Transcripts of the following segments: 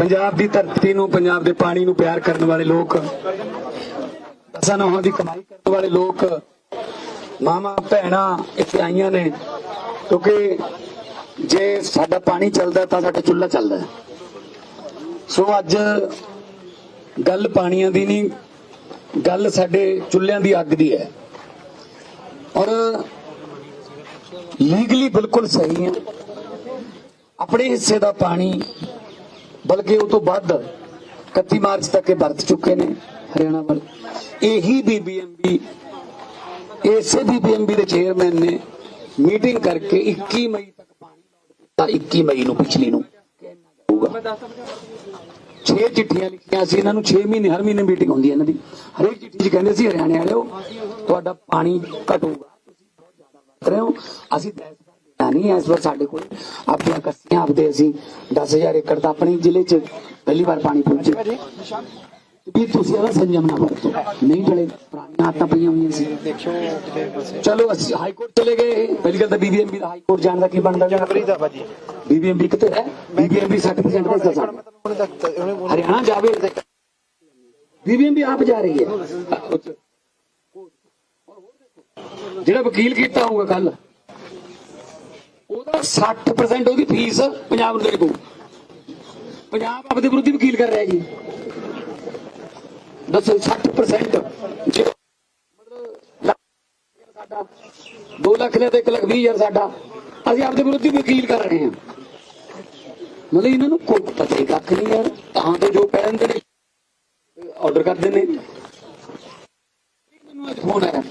ਪੰਜਾਬ ਦੀ ਧਰਤੀ ਨੂੰ, ਪੰਜਾਬ ਦੇ ਪਾਣੀ ਨੂੰ ਪਿਆਰ ਕਰਨ ਵਾਲੇ ਲੋਕ, ਦਸਾਂ ਨੌਹਾਂ ਦੀ ਕਮਾਈ ਕਰਨ ਵਾਲੇ ਲੋਕ ਮਾਮਾ ਭੈਣਾਂ ਇੱਥੇ ਆਈਆਂ ਨੇ, ਕਿਉਂਕਿ ਜੇ ਸਾਡਾ ਪਾਣੀ ਚੱਲਦਾ ਤਾਂ ਸਾਡਾ ਚੁੱਲ੍ਹਾ ਚੱਲਦਾ ਸੋ ਅੱਜ ਗੱਲ ਪਾਣੀਆਂ ਦੀ ਨਹੀਂ, ਗੱਲ ਸਾਡੇ ਚੁੱਲ੍ਹਿਆਂ ਦੀ ਅੱਗ ਦੀ ਹੈ। ਔਰ ਲੀਗਲੀ ਬਿਲਕੁਲ ਸਹੀ ਹੈ। ਆਪਣੇ ਹਿੱਸੇ ਦਾ ਪਾਣੀ ਬਲਕਿ ਉਹ ਤੋਂ ਵੱਧ 31 ਮਾਰਚ ਤੱਕ ਇਹ ਵਰਤ ਚੁੱਕੇ ਨੇ ਹਰਿਆਣਾ ਵੱਲ। ਇਹੀ ਬੀਬੀਐਮਬੀ ਇਸੇ ਬੀਬੀਐਮਬੀ ਦੇ ਚੇਅਰਮੈਨ ਨੇ ਮੀਟਿੰਗ ਕਰਕੇ 21 ਮਈ ਤੱਕ ਪਾਣੀ 21 ਮਈ ਨੂੰ, ਪਿਛਲੀ ਨੂੰ। ਹੋਊਗਾ 6 ਚਿੱਠੀਆਂ ਲਿਖੀਆਂ ਸੀ, ਇਹਨਾਂ ਨੂੰ 6 ਮਹੀਨੇ, ਹਰ ਮਹੀਨੇ ਮੀਟਿੰਗ ਹੁੰਦੀ ਹੈ ਇਹਨਾਂ ਦੀ। ਹਰੇਕ ਚਿੱਠੀ 'ਚ ਕਹਿੰਦੇ ਸੀ, ਹਰਿਆਣੇ ਵਾਲਿਓ, ਤੁਹਾਡਾ ਪਾਣੀ ਘਟੂਗਾ, ਤੁਸੀਂ ਬਹੁਤ ਜ਼ਿਆਦਾ ਵਰਤ ਰਹੇ ਹੋ, ਅਸੀਂ ਨਹੀਂ ਹੈ। ਇਸ ਵਾਰ ਸਾਡੇ ਕੋਲ ਆਪਣੀਆਂ ਕੱਸੀਆਂ ਆਪਦੇ ਅਸੀਂ 10000 ਏਕੜ ਦਾ ਆਪਣੇ ਜ਼ਿਲ੍ਹੇ 'ਚ ਪਹਿਲੀ ਵਾਰ ਪਾਣੀ ਪਹੁੰਚੇ। ਵੀ ਤੁਸੀਂ ਇਹਦਾ ਸੰਜਮ ਨਾ ਵਰਤੋ। ਨਹੀਂ ਚਲੇ ਪੁਰਾਣੀਆਂ ਆਦਤਾਂ ਪਈਆਂ ਹੋਈਆਂ ਸੀ। ਚਲੋ ਅਸੀਂ ਹਾਈ ਕੋਰਟ ਚਲੇ ਗਏ। ਪਹਿਲੀ ਗੱਲ ਤਾਂ ਬੀਬੀਐਮਬੀ ਦਾ ਹਾਈ ਕੋਰਟ ਜਾਣ ਦਾ ਕੀ ਬਣਦਾ? ਜਨਵਰੀ ਦਾ ਭਾਜੀ। ਬੀਬੀਐਮਬੀ ਕਿੱਥੇ ਹੈ? ਬੀਬੀਐਮਬੀ 60% ਦਾ ਸਾਡਾ। ਹਰਿਆਣਾ ਜਾਵੇ। ਬੀਬੀਐਮਬੀ ਆਪ ਜਾ ਰਹੀ ਹੈ। ਜਿਹੜਾ ਵਕੀਲ ਕੀਤਾ ਹੋਊਗਾ ਕੱਲ ਉਹਦਾ 60% ਉਹਦੀ ਫੀਸ ਪੰਜਾਬ ਨੂੰ ਦੇਣੀ ਪਊ। ਪੰਜਾਬ ਆਪਦੇ ਵਿਰੁੱਧ ਵਕੀਲ ਕਰ ਰਿਹਾ ਜੀ। ਦੱਸੋ 60% ਜੇ ਮਤਲਬ ਸਾਡਾ 2 ਲੱਖ ਨੇ ਤੇ 1 ਲੱਖ 20 ਹਜ਼ਾਰ ਸਾਡਾ, ਅਸੀਂ ਆਪਦੇ ਵਿਰੁੱਧ ਵਕੀਲ ਕਰ ਰਹੇ ਹਾਂ। ਮਤਲਬ ਇਹਨਾਂ ਨੂੰ ਕੋਈ ਪਤਾ ਹੀ ਕੱਖ ਨਹੀਂ ਯਾਰ ਤਾਂ ਤੇ ਜੋ ਕਹਿ ਦਿੰਦੇ ਨੇ ਆਰਡਰ ਕਰਦੇ ਨੇ। ਮੈਨੂੰ ਅੱਜ ਫੋਨ ਆਇਆ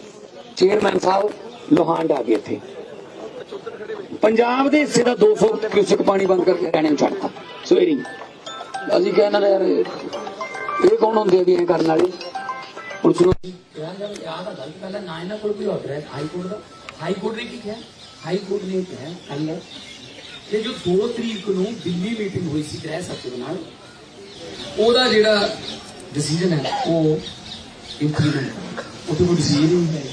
ਚੇਅਰਮੈਨ ਸਾਹਿਬ, ਲੋਹਾਂਡ ਆ ਗਏ ਇੱਥੇ। ਪੰਜਾਬ ਦੇ ਹਿੱਸੇ ਦਾ 200 ਕਿਊਸਕ ਪਾਣੀ ਬੰਦ ਕਰਕੇ ਹਰਿਆਣੇ ਨੂੰ ਛੱਡਤਾ। ਸਵੇਰੀ ਅਸੀਂ ਕਹਿੰਦੇ ਨੇ ਯਾਰ, ਇਹ ਕੌਣ ਹੁੰਦੇ ਆ ਵੀ ਐ ਕਰਨ ਵਾਲੇ? ਪੁਲਿਸ ਨੂੰ ਯਾਰ ਜਦ ਯਾਦ ਆ ਗੱਲ ਪਹਿਲਾਂ ਨਾ ਇਹਨਾਂ ਕੋਲ ਕੋਈ ਆਰਡਰ ਹੈ? ਹਾਈ ਕੋਰਟ ਦਾ? ਹਾਈ ਕੋਰਟ ਨੇ ਕੀ ਕਿਹਾ? ਹਾਈ ਕੋਰਟ ਨੇ ਕਿਹਾ ਕੱਲ ਕਿ ਜੋ 2 ਤਰੀਕ ਨੂੰ ਦਿੱਲੀ ਮੀਟਿੰਗ ਹੋਈ ਸੀ ਗ੍ਰਹਿ ਸଚିਵ ਨਾਲ, ਉਹਦਾ ਜਿਹੜਾ ਡਿਸੀਜਨ ਹੈ, ਉਹ ਇੰਪਲੀਮੈਂਟ ਉੱਥੇ ਕੋਈ ਡਿਸੀਜਨ ਨਹੀਂ ਹੈ।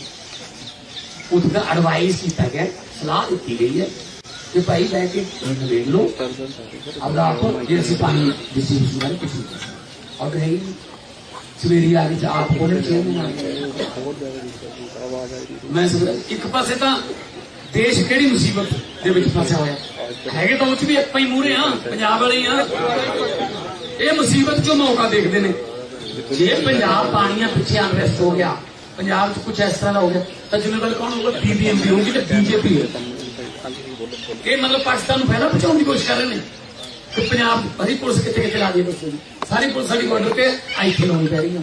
ਉੱਥੇ ਦਾ ਐਡਵਾਈਸ ਕੀਤਾ ਗਿਆ। ਸਲਾਹ ਦਿੱਤੀ ਗਈ ਹੈ ਕਿ ਭਾਈ ਲੈ ਕੇ ਨਵੇੜ ਲਓ। ਆਪਦਾ ਆਪ ਜੇ ਅਸੀਂ ਪਾਣੀ ਡਿਸਟ੍ਰੀਬਿਊਸ਼ਨ ਬਾਰੇ ਕੁਝ ਨਹੀਂ ਕਰ ਸਵੇਰੀ ਆ ਕੇ ਆਪ ਕੋਲ ਚੇਅਰਮੈਨ ਆ ਮੈਂ ਸਮਝ ਇੱਕ ਪਾਸੇ ਤਾਂ ਦੇਸ਼ ਕਿਹੜੀ ਮੁਸੀਬਤ ਦੇ ਵਿੱਚ ਫਸਿਆ ਹੋਇਆ ਹੈਗੇ ਤਾਂ ਉਹ ਚ ਵੀ ਆਪਾਂ ਹੀ ਮੂਰੇ ਆ, ਪੰਜਾਬ ਵਾਲੇ ਆ। ਇਹ ਮੁਸੀਬਤ ਚੋਂ ਮੌਕਾ ਦੇਖਦੇ ਨੇ? ਜੇ ਪੰਜਾਬ ਪਾਣੀਆਂ ਪਿੱਛੇ ਅਨਰੈਸਟ ਹੋ ਗਿਆ ਪੰਜਾਬ 'ਚ ਕੁਝ ਇਸ ਤਰ੍ਹਾਂ ਦਾ ਹੋ ਗਿਆ। ਤਾਂ ਜ਼ਿੰਮੇਵਾਰ ਕੌਣ ਹੋਊਗਾ? ਬੀਬੀਐਮਬੀ ਹੋਊਗੀ ਤੇ ਬੀਜੇਪੀ ਇਹ ਮਤਲਬ ਪਾਕਿਸਤਾਨ ਨੂੰ ਫਾਇਦਾ ਪਹੁੰਚਾਉਣ ਦੀ ਕੋਸ਼ਿਸ਼ ਕਰ ਰਹੇ ਨੇ। ਕਿ ਪੰਜਾਬ ਹਰੀ ਪੁਲਿਸ ਕਿੱਥੇ ਕਿੱਥੇ ਲਾ ਦੀ ਦੱਸੋ ਜੀ ਸਾਰੀ ਪੁਲਿਸ ਸਾਡੀ ਬਾਰਡਰ ਤੇ ਆਈਥੇ ਲਾਉਣੀ ਪੈ ਰਹੀ ਹੈ।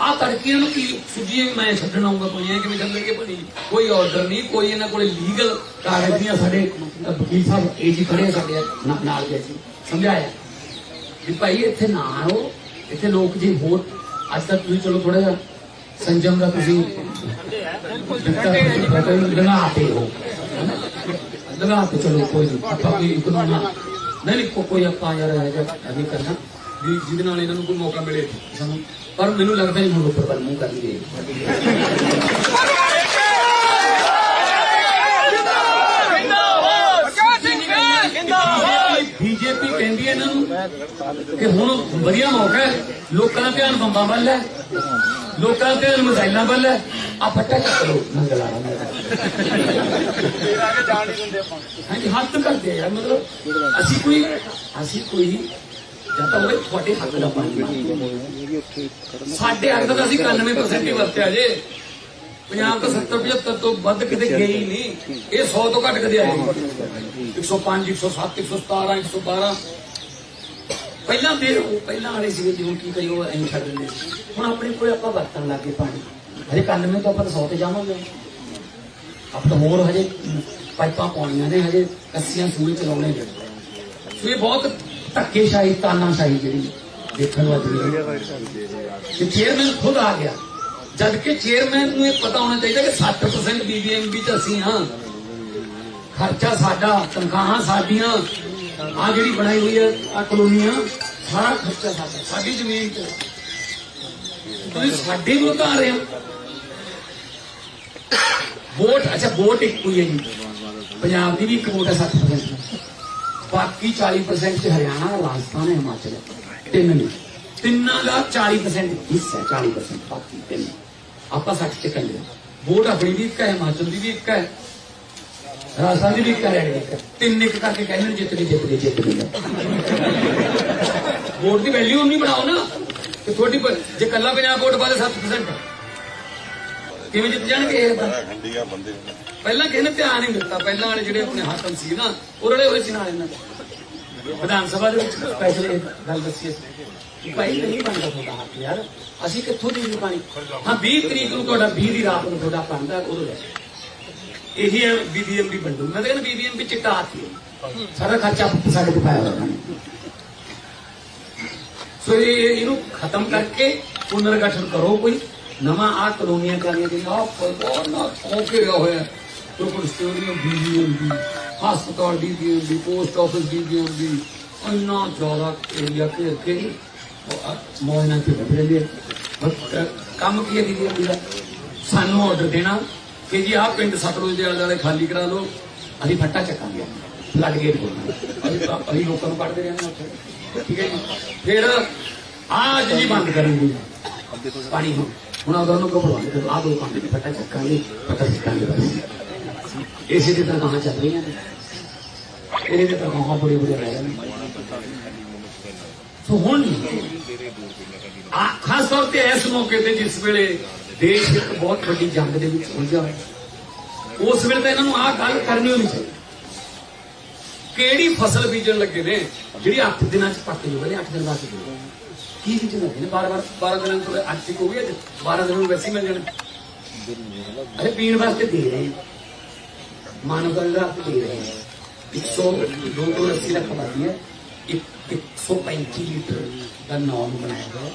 ਆ ਤੜਕੀਆਂ ਨੂੰ ਕੀ ਸੁਝੀ ਮੈਂ ਛੱਡਣ ਆਉਂਗਾ ਕੋਈ ਇਹ ਕਿਵੇਂ ਚੱਲਣਗੇ ਬਣੀ ਕੋਈ ਆਰਡਰ ਨਹੀਂ, ਕੋਈ ਇਹਨਾਂ ਕੋਲੇ ਲੀਗਲ ਕਾਗਜ਼ ਦੀਆਂ ਸਾਡੇ। ਵਕੀਲ ਸਾਹਿਬ, ਇਹ ਖੜੇ ਸਾਡੇ ਨਾਲ ਗਏ ਸੀ ਸਮਝਾਇਆ? ਵੀ ਭਾਈ ਇੱਥੇ ਨਾ ਆਓ, ਇੱਥੇ ਲੋਕ ਜੀ ਹੋਰ, ਅੱਜ ਤੱਕ ਤੁਸੀਂ ਚਲੋ ਥੋੜਾ ਜਿਹਾ ਸੰਜਮ ਦਾ ਤੁਸੀਂ ਲਗਾਤੇ ਹੋ। ਲਗਾਤੇ ਚਲੋ, ਕੋਈ ਨਹੀਂ। ਆਪਾਂ ਕੋਈ ਕਾਨੂੰਨ ਨਹੀਂ ਕੋ- ਕੋਈ ਆਪਾਂ ਯਾਰ ਇਹ ਜਿਹਾ ਨਹੀਂ ਕਰਨਾ। ਵੀ ਜਿਹਦੇ ਨਾਲ ਇਹਨਾਂ ਨੂੰ ਕੋਈ ਮੌਕਾ ਮਿਲੇ। ਸਾਨੂੰ ਪਰ ਮੈਨੂੰ ਲੱਗਦਾ ਨਹੀਂ ਹੁਣ ਉੱਪਰ ਵੱਲ ਮੂੰਹ ਕਰਨਗੇ ਬੀਜੇਪੀ ਕਹਿੰਦੀ ਹੈ ਇਹਨਾਂ ਨੂੰ ਕਿ ਹੁਣ ਵਧੀਆ ਮੌਕਾ ਹੈ। ਲੋਕਾਂ ਦਾ ਧਿਆਨ ਬੰਬਾਂ ਵੱਲ ਹੈ। ਲੋਕਾਂ ਦਾ ਧਿਆਨ ਵੱਲ ਹੈ। ਆ ਫੱਟਾ ਚੱਕ ਲੋ ਮੰਗਲਾ ਹਾਂਜੀ, ਹੱਥ ਕਰਦੇ ਆ ਮਤਲਬ ਅਸੀਂ ਕੋਈ ਅਸੀਂ ਕੋਈ ਜਾਂ ਤਾਂ ਉਹ ਤੁਹਾਡੇ ਹੱਕ ਦਾ ਪਾਣੀ ਸਾਡੇ ਹੱਕ ਦਾ ਅਸੀਂ 91% ਹੀ ਵਰਤਿਆ ਜੇ। ਪੰਜਾਬ ਤਾਂ 70 75 ਤੋਂ ਵੱਧ ਕਿਤੇ ਗਈ ਹੀ ਨਹੀਂ। ਇਹ 100 ਤੋਂ ਘੱਟ ਕਦੇ ਆਏ ਨਹੀਂ। 105 107 117 112 ਪਹਿਲਾਂ ਦੇ ਉਹ ਪਹਿਲਾਂ ਵਾਲੇ ਸੀਗੇ ਜਿਵੇਂ ਕੀ ਕਰੀ ਉਹ ਐਂ ਛੱਡ ਦਿੰਦੇ ਸੀ। ਹੁਣ ਆਪਣੇ ਕੋਲ ਆਪਾਂ ਵਰਤਣ ਲੱਗੇ ਪਾਣੀ ਹਜੇ 91 ਤੋਂ ਆਪਾਂ 100 ਤੇ ਜਾਵਾਂਗੇ। ਆਪ ਤਾਂ ਹੋਰ ਹਜੇ ਪਾਈਪਾਂ ਪਾਉਣੀਆਂ ਨੇ, ਹਜੇ ਕੱਸੀਆਂ ਸੂਏ ਚਲਾਉਣੇ ਨੇ। ਸੋ ਇਹ ਬਹੁਤ ਧੱਕੇਸ਼ਾਹੀ, ਤਾਨਾਸ਼ਾਹੀ ਜਿਹੜੀ ਦੇਖਣ ਨੂੰ ਅੱਜ ਕਿ ਚੇਅਰਮੈਨ ਖੁਦ ਆ ਗਿਆ। ਜਦ ਕਿ ਚੇਅਰਮੈਨ ਨੂੰ ਇਹ ਪਤਾ ਹੋਣਾ ਚਾਹੀਦਾ ਕਿ 60% ਬੀਬੀਐਮਬੀ ਚ ਅਸੀਂ ਹਾਂ। ਖਰਚਾ ਸਾਡਾ, ਤਨਖਾਹਾਂ ਸਾਡੀਆਂ। ਆ ਜਿਹੜੀ ਬਣਾਈ ਹੋਈ ਹੈ ਆ ਕਲੋਨੀਆਂ ਸਾਰਾ ਖਰਚਾ ਸਾਡਾ। ਸਾਡੀ ਜ਼ਮੀਨ ਤੇ। ਤੁਸੀਂ ਸਾਡੇ ਵਿਰੁੱਧ ਆ ਰਹੇ ਹੋ। ਵੋਟ ਅੱਛਾ ਵੋਟ ਇੱਕ ਹੋਈ ਹੈ ਜੀ। ਪੰਜਾਬ ਦੀ ਵੀ ਇੱਕ ਵੋਟ ਹੈ 60% ਬਾਕੀ 40% ਚ ਹਰਿਆਣਾ ਰਾਜਸਥਾਨ ਹਿਮਾਚਲ ਤਿੰਨ ਨੇ। ਤਿੰਨਾਂ ਦਾ 40% ਹਿੱਸਾ ਹੈ, 40% ਬਾਕੀ ਤਿੰਨ। ਆਪਾਂ 60 ਚ ਕੱਲੇ ਵੋਟ ਆਪਣੀ ਵੀ ਇੱਕ ਹੈ ਹਿਮਾਚਲ ਦੀ ਵੀ ਇੱਕ ਹੈ। ਰਾਜਸਥਾਨ ਦੀ ਵੀ ਇੱਕ ਤਿੰਨ ਇੱਕ ਕਰਕੇ ਕਹਿੰਦੇ ਨੇ ਜਿੱਤਣੀ ਜਿੱਤਣੀ ਜਿੱਤਣੀ ਵੋਟ ਦੀ ਵੈਲਿਊ ਨਹੀਂ ਬਣਾਓ ਨਾ ਕਿ ਤੁਹਾਡੀ ਜੇ ਕੱਲਾ ਪੰਜਾਬ ਵੋਟ ਪਾਲੇ 7% ਕਿਵੇਂ ਜਿੱਤ ਜਾਣਗੇ ਇਹ ਠੰਡੀਆਂ ਬੰਦੇ ਪਹਿਲਾਂ ਕਿਸੇ ਨੇ ਧਿਆਨ ਨਹੀਂ ਦਿੱਤਾ। ਪਹਿਲਾਂ ਵਾਲੇ ਜਿਹੜੇ ਆਪਣੇ ਹਾਕਮ ਸੀ ਨਾ, ਉਹ ਰਲੇ ਹੋਏ ਸੀ ਨਾਲ ਇਹਨਾਂ ਦੇ। ਵਿਧਾਨ ਸਭਾ ਦੇ ਵਿੱਚ ਸਪੈਸ਼ਲ ਗੱਲ ਦੱਸੀ ਅਸੀਂ ਭਾਈ ਨਹੀਂ ਬਣਦਾ ਤੁਹਾਡਾ ਹੱਕ ਯਾਰ। ਅਸੀਂ ਕਿੱਥੋਂ ਦੀ ਪਾਣੀ? ਹਾਂ 20 ਤਰੀਕ ਨੂੰ ਤੁਹਾਡਾ 20 ਦੀ ਰਾਤ ਨੂੰ ਤੁਹਾਡਾ ਬਣਦਾ ਉਹ ਲੈ ਇਹੀ ਹੈ ਬੀਬੀਐਮਬੀ ਬੰਦੂ ਮੈਂ ਤਾਂ ਕਹਿੰਦਾ ਬੀਬੀਐਮਬੀ ਚਿੱਟਾ ਹਾਥੀ ਹੈ ਸਾਰਾ ਖਰਚਾ ਸਾਡੇ ਕੋਲ ਪਾਇਆ ਹੋਇਆ ਸੋ ਇਹ ਇਹ- ਇਹਨੂੰ ਖਤਮ ਕਰਕੇ ਪੁਨਰਗਠਨ ਕਰੋ ਕੋਈ। ਨਵਾਂ ਆ ਕਲੋਨੀਆਂ ਕਰਨੀਆਂ ਜਿਹੜੀਆਂ ਆਹ ਬਹੁਤ ਨਾ ਹੋ ਕੇ ਰਿਹਾ ਹੋਇਆ। ਲੋਕਲ ਸਟੋਰੀਆਂ ਬੀਬੀਐਮਬੀ ਹਸਪਤਾਲ ਬੀਬੀਐਮਬੀ ਪੋਸਟ ਆਫਿਸ ਬੀਬੀਐਮਬੀ ਇੰਨਾ ਜ਼ਿਆਦਾ ਏਰੀਆ ਕੇ ਮੋਹਨਾ ਤੇ ਬਦਲ ਬਸ, ਕੰਮ ਕੀ ਹੈ ਬੀਬੀਐਮਬੀ ਦਾ? ਸਾਨੂੰ ਆਰਡਰ ਦੇਣਾ। ਕਿ ਜੀ ਆਹ ਪਿੰਡ ਸਤਲੁਜ ਦੇ ਆਲੇ ਦੁਆਲੇ ਖਾਲੀ ਕਰਾ ਲਓ, ਅਸੀਂ ਫੱਟਾ ਚੱਕਾਂਗੇ। ਫਲੱਡ ਗੇਟ ਅਸੀਂ ਤਾਂ- ਅਸੀਂ ਲੋਕਾਂ ਨੂੰ ਕੱਢਦੇ ਰਹਿੰਦੇ ਉੱਥੇ। ਠੀਕ ਹੈ ਜੀ? ਫਿਰ ਆਜ ਜੀ ਬੰਦ ਕਰਾਂਗੇ ਪਾਣੀ ਨੂੰ ਹੁਣ ਉਹਨਾਂ ਨੂੰ ਘਬਰਾਉਂਦੇ ਤੇ ਦੋ ਕੰਮ ਦੇ ਫੱਟਾ ਚੱਕਾਂਗੇ ਫੱਟਾ ਚੱਕਾਂਗੇ ਬਸ। ਇਸੇ ਦੀ ਤਰ੍ਹਾਂ ਕਹਾਂ ਚੱਲ ਰਹੀਆਂ ਨੇ। ਇਹਦੇ ਤੇ ਤਾਂ ਕਹਾਂ ਬੜੇ ਬੜੇ ਰਹਿ ਗਏ ਸੋ ਹੁਣ ਆ ਖਾਸ ਤੌਰ ਤੇ ਇਸ ਮੌਕੇ ਤੇ ਜਿਸ ਵੇਲੇ ਦੇਸ਼ ਇੱਕ ਬਹੁਤ ਵੱਡੀ ਜੰਗ ਦੇ ਵਿੱਚ ਉਲਝਿਆ ਹੋਇਆ। ਉਸ ਵੇਲੇ ਤਾਂ ਇਹਨਾਂ ਨੂੰ ਆਹ ਗੱਲ ਕਰਨੀ ਹੋਣੀ ਚਾਹੀਦੀ ਕਿਹੜੀ ਫਸਲ ਬੀਜਣ ਲੱਗੇ ਨੇ? ਜਿਹੜੀ 8 ਦਿਨਾਂ ਚ ਪੱਕ ਜੂਗੀ 8 ਦਿਨ ਬਾਅਦ ਜੂਗੀ ਕੀ ਬੀਜਣ ਲੱਗੇ ਨੇ? ਬਾਰ ਬਾਰ 12 ਦਿਨਾਂ ਤੋਂ ਅੱਜ ਤੱਕ ਹੋ ਗਈ 12 ਦਿਨਾਂ ਨੂੰ ਵੈਸੇ ਮਿਲ ਜਾਣਾ। ਅਰੇ ਪੀਣ ਵਾਸਤੇ ਦੇ ਰਹੇ ਮਾਨਵ ਗੰਗਾ ਆਪੇ ਦੇ ਰਹੇ 100 280 ਲੱਖ ਆਬਾਦੀ ਹੈ। ਇੱਕ 135 ਲੀਟਰ ਦਾ ਨਾਮ ਬਣਾਇਆ ਗਿਆ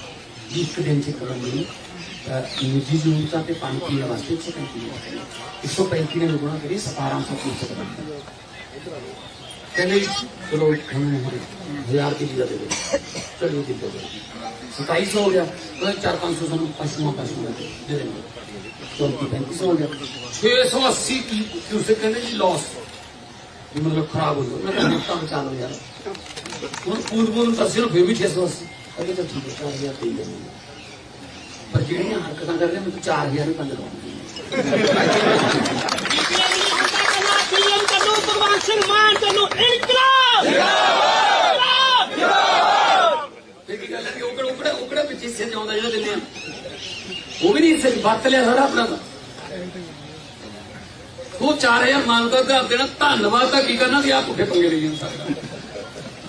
ਇੱਕ ਦਿਨ ਚ ਇੱਕ ਬੰਦੇ ਨੂੰ ਨਿੱਜੀ ਜ਼ਰੂਰਤਾਂ ਤੇ ਪਾਣੀ ਪੀਣ ਵਾਸਤੇ 135 ਲੀਟਰ 135 ਨੇ ਗੁਣਾ ਕਰੀ 1700 ਲੀਟਰ ਬਣਦਾ ਕਹਿੰਦੇ ਜੀ, ਚਲੋ ਹਮ ਹਜ਼ਾਰ ਦੀ ਚੀਜ਼ਾਂ ਦੇ ਦੇ ਚਲੋ ਜੀ ਦੇ ਦੇ 2700 ਹੋ ਗਿਆ। ਉਹ 4-500 ਸਾਨੂੰ ਪਸ਼ੂਆਂ ਪਸ਼ੂਆਂ ਦੇ ਦੇ ਦੇਣਗੇ। ਚੌਂਤੀ ਪੈਂਤੀ ਸੌ ਹੋ ਗਿਆ। 680 ਕੀ ਤੁਸੀਂ ਕਹਿੰਦੇ ਜੀ ਲਾਸ ਮਤਲਬ ਖਰਾਬ ਹੋ ਗਿਆ ਮੈਂ ਤਾਂ ਨਿਕਤਾ ਚਾਲੂ ਯਾਰ ਹੁਣ ਪੂਰ ਪੂਰ ਤਾਂ ਸਿਰਫ ਫਿਰ ਵੀ 680 ਅਗੇ ਤਾਂ ਠੀਕ ਹੈ 4000 ਦੇ ਦੇਣਗੇ। ਪਰ ਜਿਹੜੀਆਂ ਹਰਕਤਾਂ ਕਰਦੇ ਮੈਨੂੰ 4000 ਹੀ ਬੰਦ ਕਰਾਉਣਗੇ ਪੀਐਮ ਤੈਨੂੰ ਭਗਵਾਨ ਉਹ ਜਿਹੜਾ ਦਿੰਦੇ ਆ। ਉਹ ਵੀ ਨਹੀਂ ਹਿੱਸੇ ਵਰਤ ਲਿਆ ਸਾਰਾ ਆਪਣਾ ਤਾਂ। ਉਹ 4000 ਮੰਗਦਾ ਤੇ ਆਪ ਦੇਣਾ, ਧੰਨਵਾਦ ਤਾਂ ਕੀ ਕਰਨਾ ਵੀ ਆ ਪੁੱਠੇ ਪੰਗੇ ਲਈ ਜਾਂਦਾ। ਸਾਡਾ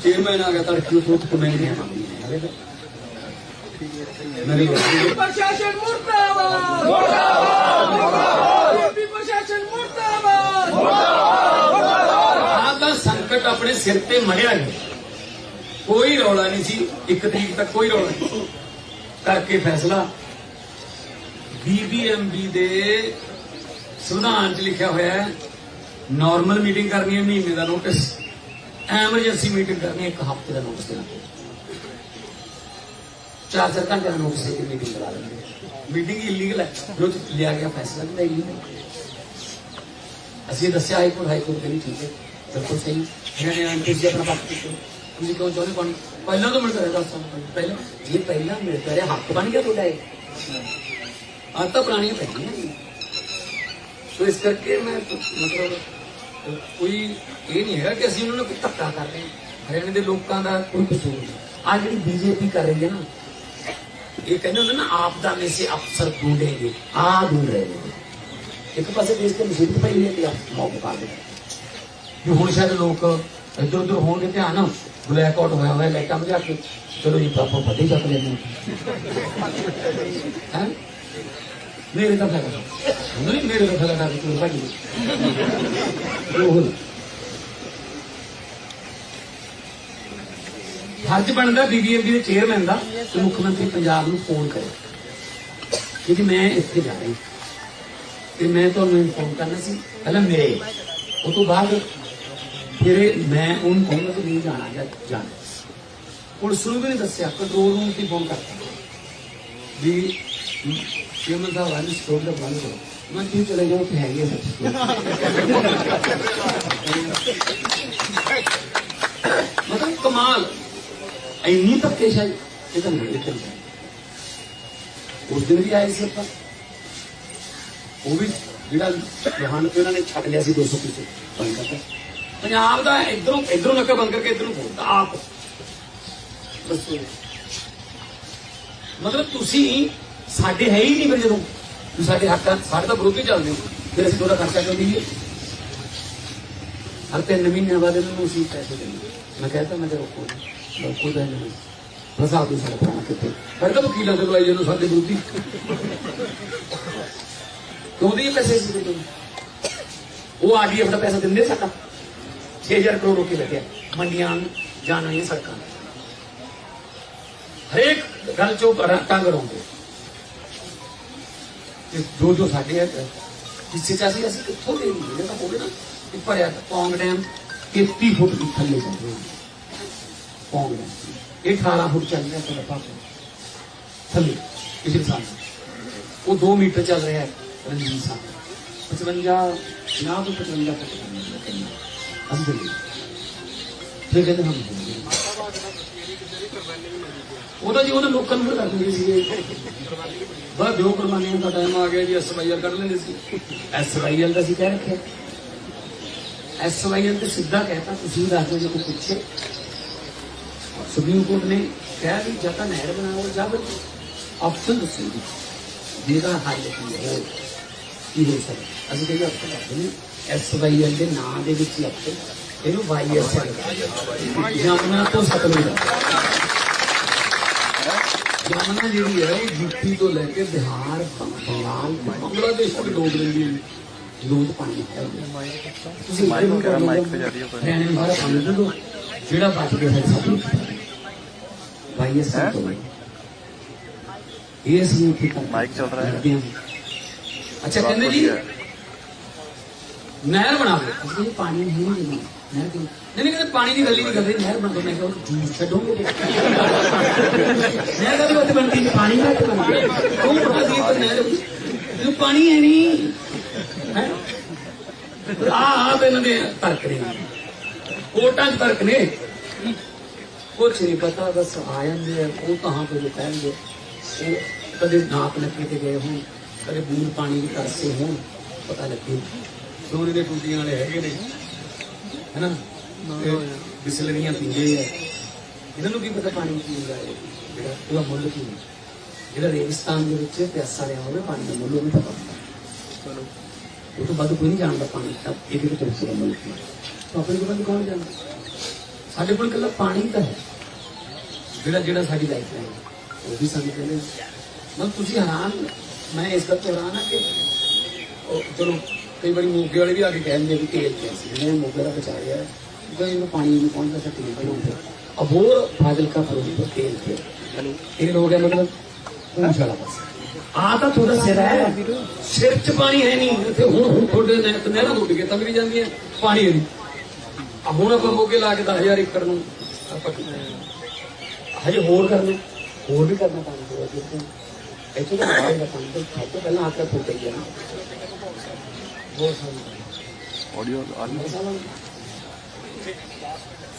ਚੇਅਰਮੈਨ ਆ ਗਿਆ, ਤੜਕੀ ਤੋਂ ਕਮੇਟੀਆਂ ਮੰਗਦੀਆਂ ਮੇਰੀ ਗੱਲ ਪ੍ਰਸ਼ਾਸਨ ਮੁਰਦਾਬਾਦ ਮੁਰਦਾਬਾਦ ਪ੍ਰਸ਼ਾਸਨ ਮੁਰਦਾਬਾਦ ਆਹ ਤਾਂ ਸੰਕਟ ਆਪਣੇ ਸਿਰ ਤੇ ਮੜਿਆ ਗਿਆ ਕੋਈ ਰੌਲਾ ਨਹੀਂ ਸੀ ਇੱਕ ਤਰੀਕ ਤੱਕ ਕੋਈ ਰੌਲਾ ਨਹੀਂ ਕਰਕੇ ਫੈਸਲਾ ਬੀਬੀਐਮਬੀ ਦੇ ਸੰਵਿਧਾਨ 'ਚ ਲਿਖਿਆ ਹੋਇਆ ਹੈ ਨਾਰਮਲ ਮੀਟਿੰਗ ਕਰਨੀ ਹੈ ਮਹੀਨੇ ਦਾ ਨੋਟਿਸ ਐਮਰਜੈਂਸੀ ਮੀਟਿੰਗ ਕਰਨੀ ਹੈ ਇੱਕ ਹਫ਼ਤੇ ਦਾ ਨੋਟਿਸ ਦੇਣਾ ਚਾਰ ਚਾਰ ਘੰਟੇ ਦਾ ਨੋਟਿਸ ਦੇ ਮੀਟਿੰਗ ਕਰਾ ਦਿੰਦੇ ਮੀਟਿੰਗ ਇਲੀਗਲ ਹੈ। ਜੋ ਲਿਆ ਗਿਆ ਫੈਸਲਾ ਵੀ ਇਲੀਗਲ ਅਸੀਂ ਦੱਸਿਆ ਹਾਈ ਕੋਰਟ ਹਾਈ ਕੋਰਟ ਕਹਿੰਦੀ ਠੀਕ ਹੈ। ਬਿਲਕੁਲ ਸਹੀ। ਇਹਨਾਂ ਨੇ ਐਂਟੀ ਜੀ ਆਪਣਾ ਪੱਖ ਕੀਤਾ। ਤੁਸੀਂ ਕਿਉਂ ਚਾਹੁੰਦੇ ਪਾਣੀ? ਪਹਿਲਾਂ ਤਾਂ ਮਿਲਦਾ ਰਿਹਾ 10 ਸਾਲ ਪਹਿਲਾਂ ਜੇ ਪਹਿਲਾਂ ਮਿਲਦਾ ਰਿਹਾ, ਹੱਕ ਬਣ ਗਿਆ ਤੁਹਾਡਾ ਇਹ। ਆਹ ਤਾਂ ਪੁਰਾਣੀਆਂ ਪੈਣੀਆਂ ਨੇ। ਸੋ ਇਸ ਕਰਕੇ ਮੈਂ ਮਤਲਬ, ਕੋਈ ਇਹ ਨਹੀਂ ਹੈਗਾ ਕਿ ਅਸੀਂ ਉਹਨਾਂ ਨੂੰ ਕੋਈ ਧੱਕਾ ਕਰ ਰਹੇ ਹਾਂ। ਹਰਿਆਣੇ ਦੇ ਲੋਕਾਂ ਦਾ ਕੋਈ ਕਸੂਰ ਨਹੀਂ। ਆ ਜਿਹੜੀ ਬੀਜੇਪੀ ਕਰ ਰਹੀ ਹੈ ਨਾ ਇਹ ਕਹਿੰਦੇ ਹੁੰਦੇ ਨਾ ਆਪਦਾ में से अफसर ढूंढेंगे आ ढूंढ रहे हैं ਇੱਕ ਪਾਸੇ ਦੇਸ਼ ਤੇ ਮੁਸੀਬਤ ਪਈ ਹੈ ਤੇ ਆਪ ਮੌਕਾ ਪਾ ਦੇ ਵੀ ਹੁਣ ਸ਼ਾਇਦ ਲੋਕ ਇੱਧਰ ਉੱਧਰ ਹੋਣਗੇ ਧਿਆਨ ਬਲੈਕ ਆਊਟ ਹੋਇਆ ਹੋਇਆ ਲਾਈਟਾਂ ਬੁਝਾ ਕੇ ਚਲੋ ਜੀ ਪਾਪਾ ਪਤਾ ਹੀ ਚੱਕ ਲੈਂਦੇ ਹੈ ਮੇਰੇ ਤਾਂ ਫਾਇਦਾ ਨਹੀਂ ਮੇਰੇ ਤਾਂ ਫਾਇਦਾ ਕਰ ਤੂੰ ਭਾਜੀ ਉਹ ਫਰਜ਼ ਬਣਦਾ ਬੀਬੀਐਮਬੀ ਦੇ ਚੇਅਰਮੈਨ ਦਾ ਤੇ ਮੁੱਖ ਮੰਤਰੀ ਪੰਜਾਬ ਨੂੰ ਫੋਨ ਕਰੇ। ਕਿਉਂਕਿ ਮੈਂ ਇੱਥੇ ਜਾ ਰਹੀ ਤੇ ਮੈਂ ਤੁਹਾਨੂੰ ਇਨਫੋਰਮ ਕਰਨਾ ਸੀ, ਪਹਿਲਾਂ ਮੇਰੇ। ਉਹ ਤੋਂ ਬਾਅਦ ਫਿਰ ਮੈਂ ਉਹਨੂੰ ਕਹੂੰਗਾ ਕਿ ਨਹੀਂ ਜਾਣਾ ਜਾਂ ਜਾਣਾ। ਪੁਲਿਸ ਨੂੰ ਵੀ ਨਹੀਂ ਦੱਸਿਆ ਕੰਟਰੋਲ ਰੂਮ ਤੇ ਫੋਨ ਕਰਤਾ। ਵੀ ਚੇਅਰਮੈਨ ਸਾਹਿਬ ਵਾਲੀ ਸਟੋਰ ਦਾ ਬੰਦ ਕਰੋ ਮੈਂ ਕਿਉਂ ਚਲੇ ਜਾਓ ਕਿ ਹੈਗੇ ਹੈ ਸੱਚ ਮਤਲਬ ਕਮਾਲ। ਇੰਨੀ ਧੱਕੇਸ਼ਾਹੀ, ਇਹ ਤਾਂ ਨਹੀਂ ਦੇਖਣ ਉਸ ਦਿਨ ਵੀ ਆਏ ਸੀ ਆਪਾਂ। ਉਹ ਵੀ ਜਿਹੜਾ ਜਹਾਨ ਤੇ ਉਹਨਾਂ ਨੇ ਛੱਡ ਲਿਆ ਸੀ 200 ਪਿੱਛੇ ਬੰਕਰ ਤੇ ਪੰਜਾਬ ਦਾ ਇਧਰੋਂ ਇਧਰੋਂ ਨੱਕਾ ਬੰਦ ਕਰਕੇ ਇਧਰੋਂ ਬੋਲਦਾ ਆਪ। ਮਤਲਬ ਤੁਸੀਂ ਸਾਡੇ ਹੈ ਹੀ ਨਹੀਂ ਫਿਰ ਜਦੋਂ ਤੁਸੀਂ ਸਾਡੇ ਹੱਕਾਂ ਸਾਡੇ ਤਾਂ ਹੀ ਚੱਲਦੇ ਹੋ। ਫਿਰ ਅਸੀਂ ਤੁਹਾਡਾ ਖਰਚਾ ਕਿਉਂ ਦਈਏ? ਹਰ ਤਿੰਨ ਮਹੀਨਿਆਂ ਬਾਅਦ ਇਹਨਾਂ ਨੂੰ ਅਸੀਂ ਪੈਸੇ ਦਿੰਦੇ ਮੈਂ ਕਹਿੰਦਾ ਮੈਂ ਤੇ ਰੋਕੋ। ਰੋਕੋ ਦਾ ਨਹੀਂ ਬਸ ਆਪ ਹੀ ਸਾਡਾ ਪ੍ਰਾਣ ਕਿਤੇ ਸਾਡੇ ਤਾਂ ਵਕੀਲਾਂ ਤੇ ਲਵਾਈ ਜਾਂਦੇ ਸਾਡੇ ਵਿਰੋਧੀ ਕਿਉਂ ਦੀ ਪੈਸੇ ਸੀ ਦੇ ਉਹ ਆਰਡੀਐਫ ਦਾ ਪੈਸਾ ਦਿੰਦੇ ਸਾਡਾ 6000 ਕਰੋੜ ਰੁਪਏ ਲੱਗਿਆ ਮੰਡੀਆਂ ਜਾਣ ਵਾਲੀਆਂ ਸੜਕਾਂ ਹਰੇਕ ਗੱਲ ਚੋਂ ਕਰਾਂ ਟੰਗ ਰੋਂਦੇ ਤੇ ਜੋ ਜੋ ਸਾਡੇ ਹੈ ਹਿੱਸੇ ਚ ਅਸੀਂ ਅਸੀਂ ਕਿੱਥੋਂ ਦੇ ਨਹੀਂ ਜਿਹੜਾ ਹੋਵੇ ਨਾ ਕਿ ਭਰਿਆ ਪੌਂਗ ਡੈਮ 33 ਫੁੱਟ ਦੀ ਥੱਲੇ ਜਾਂਦੇ ਹਾਂ ਇਹ 18 ਫੁੱਟ ਚੱਲ ਰਿਹਾ ਤੁਹਾਡਾ ਪਾਪਾ ਥੱਲੇ ਪਿਛਲੇ ਸਾਲ ਉਹ 2 ਮੀਟਰ ਚੱਲ ਰਿਹਾ ਹੈ ਰਣਜੀਤ ਸਾਹਿਬ 55 ਨਾ ਤੋਂ 55 ਫੁੱਟ ਅਸੀਂ ਚੱਲੇ ਫਿਰ ਕਹਿੰਦੇ ਹਮ ਉਹਦਾ ਜੀ ਉਹਨਾਂ ਲੋਕਾਂ ਨੂੰ ਕਰ ਦਿੰਦੇ ਸੀਗੇ ਬਸ ਜੋ ਕੁਰਬਾਨੀਆਂ ਦਾ ਟਾਈਮ ਆ ਗਿਆ ਜੀ ਐਸਵਾਈਐਲ ਕੱਢ ਲੈਂਦੇ ਸੀ ਐਸਵਾਈਐਲ ਦਾ ਸੀ ਕਹਿ ਰੱਖਿਆ ਐਸਵਾਈਐਲ ਤੇ ਸਿੱਧਾ ਕਹਿਤਾ ਤੁਸੀਂ ਦੱਸ ਦਿਓ ਜੇ ਕੋਈ ਪੁੱਛੇ ਸੁਪਰੀਮ ਕੋਰਟ ਨੇ ਕਿਹਾ ਵੀ ਜਾਂ ਤਾਂ ਨਹਿਰ ਬਣਾਓ ਜਾਂ ਫਿਰ ਆਪਸ਼ਨ ਦੱਸੋ ਜੀ। ਜਿਹਦਾ ਹੱਲ ਕੀ ਹੈ ਕੀ ਹੋ ਸਕਦਾ ਅਸੀਂ ਕਹਿੰਦੇ ਆਪਸ਼ਨ ਕਰਦੇ ਨੇ ਐਸਵਾਈਐਲ ਦੇ ਨਾਂ ਦੇ ਵਿੱਚ ਹੀ ਆਪਸ਼ਨ ਇਹਨੂੰ ਵਾਈਐਸਐਲ ਜਮਨਾ ਤੋਂ ਸਤਲੁਜ। ਜਮਨਾ ਜਿਹੜੀ ਹੈ ਉਹ ਯੂਪੀ ਤੋਂ ਲੈ ਕੇ ਬਿਹਾਰ ਬੰਗਾਲ ਬੰਗਲਾਦੇਸ਼ ਤੱਕ ਡੋਬ ਲੈਂਦੀ ਹੈ ਲੋਕ ਪਾਣੀ ਹੈ। ਤੁਸੀਂ ਮਾਈਕ ਵਗੈਰਾ ਮਾਈਕ ਤੇ ਜਾ ਰਹੀ ਹੈ ਜਿਹੜਾ ਬਚ ਗਿਆ ਹੈ ਸਭ ਭਾਈ ਇਹ ਸਭ ਤੋਂ ਇਹ ਅਸੀਂ ਕੀ ਕਰ ਮਾਈਕ ਚੱਲ ਰਿਹਾ ਹੈ। ਅੱਛਾ ਕਹਿੰਦੇ ਜੀ ਨਹਿਰ ਬਣਾ ਦੇ ਅਸੀਂ ਪਾਣੀ ਨਹੀਂ ਦੇਣਾ ਨਹਿਰ ਕਿਉਂ? ਨਹੀਂ ਕਹਿੰਦੇ ਪਾਣੀ ਦੀ ਗੱਲ ਹੀ ਨਹੀਂ ਕਰਦੇ। ਨਹਿਰ ਬਣਾ ਦੋ ਮੈਂ ਕਿਹਾ ਜੂਸ ਛੱਡੋਗੇ। ਨਹਿਰ ਦਾ ਵੀ ਉੱਥੇ ਬਣਦੀ ਪਾਣੀ ਦਾ ਉੱਥੇ ਬਣਦੀ। ਤੂੰ ਬਣਾ ਦੀ ਪਰ ਨਹਿਰ ਤੂੰ ਪਾਣੀ ਹੈ ਨਹੀਂ। ਆ ਆ ਤੇ ਇਹਨਾਂ ਦੇ ਤਰਕ ਨੇ। ਕੋਟਾਂ ਤਰਕ ਨੇ। ਕੁਛ ਨਹੀਂ ਪਤਾ ਬਸ ਆ ਜਾਂਦੇ ਆ ਉਹ ਕਹਾਂ ਤੋਂ ਕਹਿਣਗੇ। ਉਹ ਕਦੇ ਨਾਪ ਨੱਕੇ ਤੇ ਗਏ ਹੋਣ ਕਦੇ ਬੂੰਦ ਪਾਣੀ ਦੀ ਤਰਸੇ ਹੋਣ ਪਤਾ ਲੱਗੇ। ਸੋਨੇ ਦੇ ਟੂਟੀਆਂ ਵਾਲੇ ਹੈਗੇ ਨੇ ਹੈਨਾ? ਬਿਸਲਰੀਆਂ ਪੀਂਦੇ ਆ। ਇਹਨਾਂ ਨੂੰ ਕੀ ਪਤਾ ਪਾਣੀ ਪੀਂਦਾ ਹੈ ਜਿਹੜਾ ਉਹਦਾ ਮੁੱਲ ਕੀ ਹੈ? ਜਿਹੜਾ ਰੇਗਿਸਤਾਨ ਦੇ ਵਿੱਚ ਪਿਆਸਾ ਰਿਹਾ ਹੋਵੇ ਪਾਣੀ ਦਾ ਮੁੱਲ ਉਹਨੂੰ ਪਤਾ ਹੁੰਦਾ ਉਹ ਤੋਂ ਵੱਧ ਕੋਈ ਨਹੀਂ ਜਾਣਦਾ ਪਾਣੀ ਦਾ ਇਹਦੇ ਵਿੱਚ ਰਸੂਲ ਦਾ ਮੁੱਲ ਕੀ ਹੈ। ਆਪਣੇ ਕੋਲ ਕੌਣ ਜਾਣਦਾ ਸਾਡੇ ਕੋਲ ਇਕੱਲਾ ਪਾਣੀ ਤਾਂ ਹੈ। ਜਿਹੜਾ ਜਿਹੜਾ ਸਾਡੀ ਲਾਈਫ ਹੈ। ਉਹ ਵੀ ਸਾਨੂੰ ਕਹਿੰਦੇ ਮਤਲਬ ਤੁਸੀਂ ਹੈਰਾਨ ਮੈਂ ਇਸ ਗੱਲ ਤੋਂ ਹੈਰਾਨ ਹਾਂ ਕਿ ਉਹ ਚਲੋ ਕਈ ਵਾਰੀ ਮੋਗੇ ਵਾਲੇ ਵੀ ਆ ਕੇ ਕਹਿੰਦੇ ਵੀ ਤੇਲ ਪਿਆ ਸੀ? ਜਿਹਨੇ ਮੋਗੇ ਦਾ ਬਚਾ ਰਿਹਾ ਕਿਉਂਕਿ ਇਹਨੂੰ ਪਾਣੀ ਨਹੀਂ ਪਹੁੰਚਦਾ ਤਾਂ ਤੇਲ ਬਣਾਉਂਦੇ ਅਬੋਰ ਫਾਜ਼ਿਲਕਾ ਫਰੋਜ਼ਪੁਰ ਤੇਲ ਪਿਆ ਤੇਲ ਹੋ ਗਿਆ ਮਤਲਬ ਪੂੰਛ ਵਾਲਾ ਬਸ ਆ ਤਾਂ ਤੁਹਾਡਾ ਸਿਰ ਹੈ। ਸਿਰ 'ਚ ਪਾਣੀ ਹੈ ਨਹੀਂ। ਤੇ ਹੁਣ ਹੁਣ ਤੁਹਾਡੇ ਨਹਿ- ਨਹਿਰਾਂ ਉੱਡ ਕੇ ਤੰਗਰੀ ਜਾਂਦੀਆਂ। ਪਾਣੀ ਹੈ ਨਹੀਂ। ਆ ਹੁਣ ਆਪਾਂ ਮੋਗੇ ਲਾ ਕੇ 10000 ਏਕੜ ਨੂੰ ਆਪਾਂ ਹਜੇ ਹੋਰ ਕਰਨਾ ਹੋਰ ਵੀ ਕਰਨਾ ਪਾਣੀ ਦੇ ਵਿੱਚ ਇੱਥੇ ਤਾਂ ਬਾਹਰ ਦਾ ਤੋਂ ਸਭ ਤੋਂ ਪਹਿਲਾਂ ਆਕਰ ਫੁੱਟ ਗਿਆ ਨਾ। ਬਹੁਤ ਸਾਰੀ ਆਡੀਓ ਆ ਰਹੀ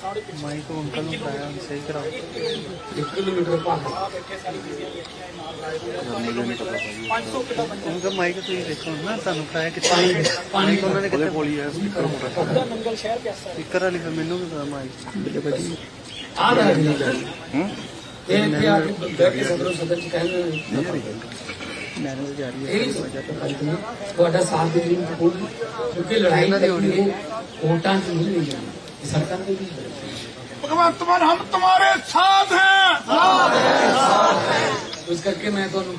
ਮਸਾਲਾ ਮਾਈਕ ਅੰਕਲ ਨੂੰ ਪਾਇਆ ਸਹੀ ਕਰਾਓ ਇੱਕ ਕਿਲੋਮੀਟਰ ਭਾਗ ਮੈਨੂੰ ਨਹੀਂ ਪਤਾ ਭਾਈ ਉਨਕਾ ਮਾਈਕ ਤੁਸੀਂ ਦੇਖੋ ਨਾ ਤੁਹਾਨੂੰ ਪਾਇਆ ਕਿੱਥੇ ਪਾਣੀ ਉਹਨਾਂ ਨੇ ਕਿੱਥੇ ਬੋਲੀ ਹੈ ਸਪੀਕਰ ਮੋਟਾ ਨੰਗਲ ਸ਼ਹਿਰ ਪਿਆਸਾ ਸਪੀਕਰ ਵਾਲੀ ਫਿਰ ਮੈਨੂੰ ਵੀ ਪਤਾ ਮਾਈਕ ਆ ਰਹਾ ਹੈ ਹੂੰ ਇਹ ਇੱਥੇ ਆ ਕੇ ਬੈਠ ਕੇ ਸਦਰੋਂ ਸਦਰ ਚ ਕਹਿੰਦੇ ਮੈਨੂੰ ਜਾ ਰਹੀ ਇਹ ਨਹੀਂ ਤੁਹਾਡਾ ਸਾਥ ਦੇ ਲਈ ਹੋਊਗੀ ਕਿਉਂਕਿ ਲੜਾਈ ਇਹਨਾਂ ਦੀ ਕਰਨੀ ਹੈ ਕੋਟਾਂ ਚ ਨਹੀਂ ਲਈ ਜਾਣੀ ਭਗਵੰਤ ਮਾਨ ਹਮ ਤੁਹਾਡੇ ਸਾਥ हैं ਇਸ ਕਰਕੇ ਮੈਂ ਤੁਹਾਨੂੰ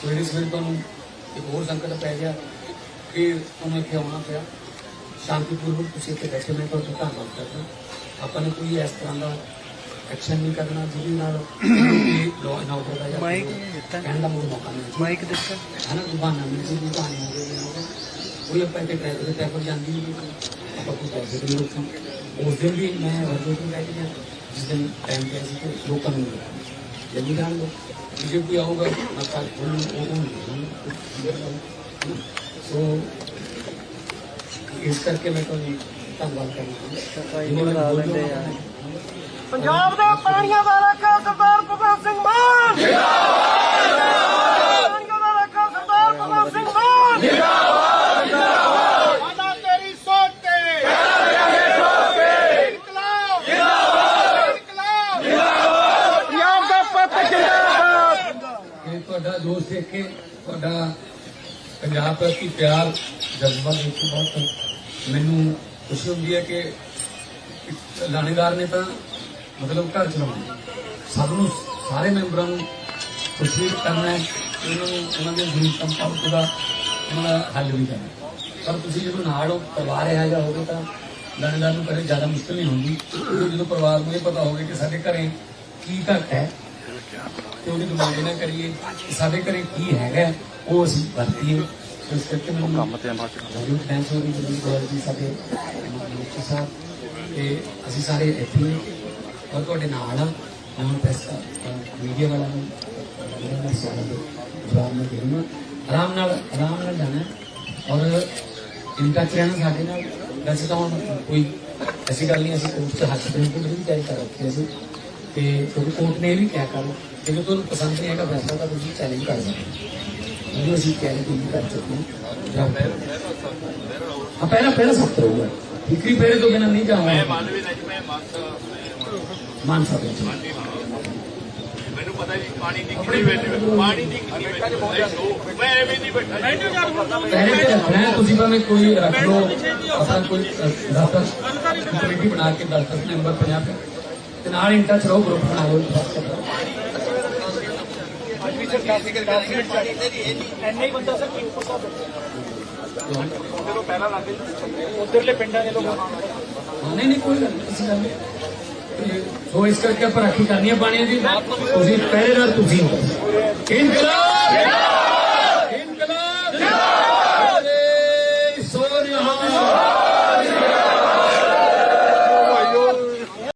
ਸਵੇਰੇ ਸਵੇਰੇ ਤੁਹਾਨੂੰ ਇੱਕ ਹੋਰ ਸੰਕਟ ਪੈ ਗਿਆ ਕਿ ਤੁਹਾਨੂੰ ਇੱਥੇ ਆਉਣਾ ਪਿਆ। ਸ਼ਾਂਤੀਪੂਰਵਕ ਤੁਸੀਂ ਇੱਥੇ ਬੈਠੇ ਮੈਂ ਤੁਹਾਨੂੰ ਧੰਨਵਾਦ ਕਰਦਾ। ਆਪਾਂ ਨੇ ਕੋਈ ਇਸ ਤਰ੍ਹਾਂ ਦਾ ਐਕਸ਼ਨ ਨਹੀਂ ਕਰਨਾ ਜਿਹਦੇ ਨਾਲ ਦਾ ਜਾਂ ਮਾਈਕ ਦਿੱਤਾ। ਕਹਿਣ ਦਾ ਮੌਕਾ ਨਹੀਂ ਮਾਈਕ ਦਿੱਤਾ। ਹਨਾ ਦੁਕਾਨਾਂ ਮਿਲ ਸੀ ਦੁਕਾਨਾਂ ਹੋ ਗਈਆਂ ਕੋਈ ਆਪਾਂ ਇੱਥੇ ਟ੍ਰੈਫਿਕ ਦੇ ਟ੍ਰੈਫਿਕ ਜਾਂਦੀ ਨਹੀਂ। ਆਪਾਂ ਕੋਈ ਪੈਸੇ ਨਹੀਂ ਰੋਕੀ ਉਸ ਦਿਨ ਵੀ ਮੈਂ ਵਰਜੋ ਤੋਂ ਲੈ ਕੇ ਗਿਆ ਜਿਸ ਦਿਨ ਟਾਈਮ ਪਿਆ ਸੀ ਤੇ ਲੋਕਾਂ ਨੂੰ ਮਿਲਿਆ ਜਲਦੀ ਜਾਣ ਲੋ ਬੀਜੇਪੀ ਆਊਗਾ ਮੈਂ ਕੱਲ ਉਹਨੂੰ ਉਹ ਉਹ ਸੋ ਇਸ ਕਰਕੇ ਮੈਂ ਤੁਹਾਨੂੰ ਧੰਨਵਾਦ ਕਰਨਾ ਸਫ਼ਾਈ ਵੀ ਕਰਾ ਲੈਂਦੇ ਆ। ਪੰਜਾਬ ਦੇ ਪਾਣੀਆਂ ਦਾ ਰਾਖਾ ਸਰਦਾਰ ਭਗਵੰਤ ਸਿੰਘ ਮਾਨ! ਜਿੰਦਾਬਾਦ ਪਾਣੀਆਂ ਦਾ ਰਾਖਾ ਸਰਦਾਰ ਭਗਵੰਤ ਸਿੰਘ ਮਾਨ ਜਿੰਦਾਬਾਦ ਸਾਡਾ ਤੇਰੀ ਸੋਚ ਤੇ ਇਨਕਲਾਬ ਜਿੰਦਾਬਾਦ ਇਨਕਲਾਬ ਜਿੰਦਾਬਾਦ ਪੰਜਾਬ ਦਾ ਪੁੱਤ ਜਿੰਦਾਬਾਦ ਇਹ ਤੁਹਾਡਾ ਜੋਸ਼ ਦੇਖ ਕੇ ਤੁਹਾਡਾ ਪੰਜਾਬ ਪ੍ਰਤੀ ਪਿਆਰ ਜਜ਼ਬਾ ਦੇਖ ਕੇ ਬਹੁਤ ਮੈਨੂੰ ਖੁਸ਼ੀ ਹੁੰਦੀ ਹੈ ਕਿ ਇੱਕ ਲਾਣੇਦਾਰ ਨੇ ਤਾਂ ਮਤਲਬ ਘਰ ਚਲਾਉਣਾ ਸਭ ਨੂੰ, ਸਾਰੇ ਮੈਂਬਰਾਂ ਨੂੰ ਖੁਸ਼ੀ ਕਰਨਾ ਹੈ ਉਹਨਾਂ ਨੂੰ, ਉਹਨਾਂ ਦੇ ਜ਼ਰੂਰਤਾਂ ਮੁਤਾਬਕ ਦਾ ਉਹਨਾਂ ਦਾ ਹੱਲ ਵੀ ਕਰਨਾ ਪਰ ਤੁਸੀਂ ਜਦੋਂ ਨਾਲ ਹੋ, ਪਰਿਵਾਰ ਇਹੋ ਜਿਹਾ ਹੋਵੇ ਤਾਂ ਲਾਣੇਦਾਰ ਨੂੰ ਕਦੇ ਜ਼ਿਆਦਾ ਮੁਸ਼ਕਲ ਨਹੀਂ ਹੁੰਦੀ। ਜਦੋਂ ਪਰਿਵਾਰ ਨੂੰ ਇਹ ਪਤਾ ਹੋਵੇ ਕਿ ਸਾਡੇ ਘਰੇ ਕੀ ਘਟ ਹੈ, ਤੇ ਉਹਦੀ ਡਿਮਾਂਡ ਨਾ ਕਰੀਏ ਕਿ ਸਾਡੇ ਘਰੇ ਕੀ ਹੈਗਾ ਉਹ ਅਸੀਂ ਵਰਤੀਏ। ਸੋ ਇਸ ਕਰਕੇ ਮੈਨੂੰ ਕੰਮ ਤੇ ਆਮਾ ਜ਼ਰੂਰ ਥੈਂਕਸ ਹੋ ਰਹੀ ਜੀ ਗੌਰ ਜੀ ਸਾਡੇ ਮੁਖੀ ਸਾਹਿਬ? ਤੇ ਅਸੀਂ ਸਾਰੇ ਇੱਥੇ ਹੀ ਹਾਂ। ਔਰ ਤੁਹਾਡੇ ਨਾਲ ਹਾਂ ਹੁਣ ਪੈਸਾ ਮੀਡੀਆ ਵਾਲਾ ਨੂੰ ਇਹਨਾਂ ਦਾ ਸਵਾਲ ਜਵਾਬ ਮੈਂ ਦੇਣਾ ਆਰਾਮ ਨਾਲ ਆਰਾਮ ਨਾਲ ਜਾਣਾ ਔਰ ਇਨਕਾ ਰਹਿਣਾ ਸਾਡੇ ਨਾਲ, ਵੈਸੇ ਤਾਂ ਹੁਣ ਕੋਈ ਐਸੀ ਗੱਲ ਨਹੀਂ, ਅਸੀਂ ਕੋਰਟ 'ਚ ਹੱਥ ਦੇ ਕੇ ਵੀ ਤਿਆਰੀ ਕਰ ਰੱਖੀ ਸੀ ਤੇ ਕਿਉਂਕਿ ਕੋਰਟ ਨੇ ਇਹ ਵੀ ਕਿਹਾ, ਕਰੋ। ਕਿ ਜੇ ਤੁਹਾਨੂੰ ਪਸੰਦ ਨਹੀਂ ਹੈਗਾ ਫੈਸਲਾ ਤਾਂ ਤੁਸੀਂ ਚੈਲੰਜ ਕਰ ਸਕਦੇ ਹੋ। ਉਹ ਅਸੀਂ ਚੈਲੰਜ ਵੀ ਕਰ ਚੁੱਕੇ ਹਾਂ। ਜਾਂ ਹਾਂ ਪਹਿਲਾਂ ਪਹਿਲਾਂ ਸਖਤ ਰਹੂਗਾ। ਫਿਕਰੀ ਪਹਿਰੇ ਤੋਂ ਬਿਨਾਂ ਨਹੀਂ ਜਾਵਾਂਗਾ। ਮਾਨ ਸਾਹਿਬ ਮੈਨੂੰ ਪਤਾ ਨਹੀਂ ਪਾਣੀ ਦੀ ਕਿੰਨੀ ਵੈਲਿਊ ਪਾਣੀ ਦੀ ਕਿੰਨੀ ਵੈਲਿਊ ਮੈਂ ਐਵੇਂ ਨਹੀਂ ਬੈਠਾ। ਪਹਿਲੇ ਤੇ ਰੱਖਣਾ ਹੈ ਤੁਸੀਂ ਭਾਵੇਂ ਕੋਈ ਰੱਖ ਲਓ। ਆਪਣਾ ਕੋਈ ਕਮੇਟੀ ਬਣਾ ਕੇ ਦਫ਼ਤਰ ਨੰਬਰ 50 ਤੇ ਨਾਲ ਇਨ ਟੱਚ ਰਹੋ ਗਰੁੱਪ ਬਣਾ ਲਓ ਉਧਰਲੇ ਪਿੰਡਾਂ ਦੇ ਲੋਕ ਨਹੀਂ ਨਹੀਂ, ਕੋਈ ਗੱਲ ਨਹੀਂ, ਕਿਸੇ ਗੱਲ ਤੇ ਸੋ ਇਸ ਕਰਕੇ ਆਪਾਂ ਰਾਖੀ ਕਰਨੀ ਹੈ ਪਾਣੀ ਦੀ। ਤੁਸੀਂ ਪਹਿਰੇਦਾਰ ਤੁਸੀਂ ਹੋ। ਇਨਕਲਾਬ!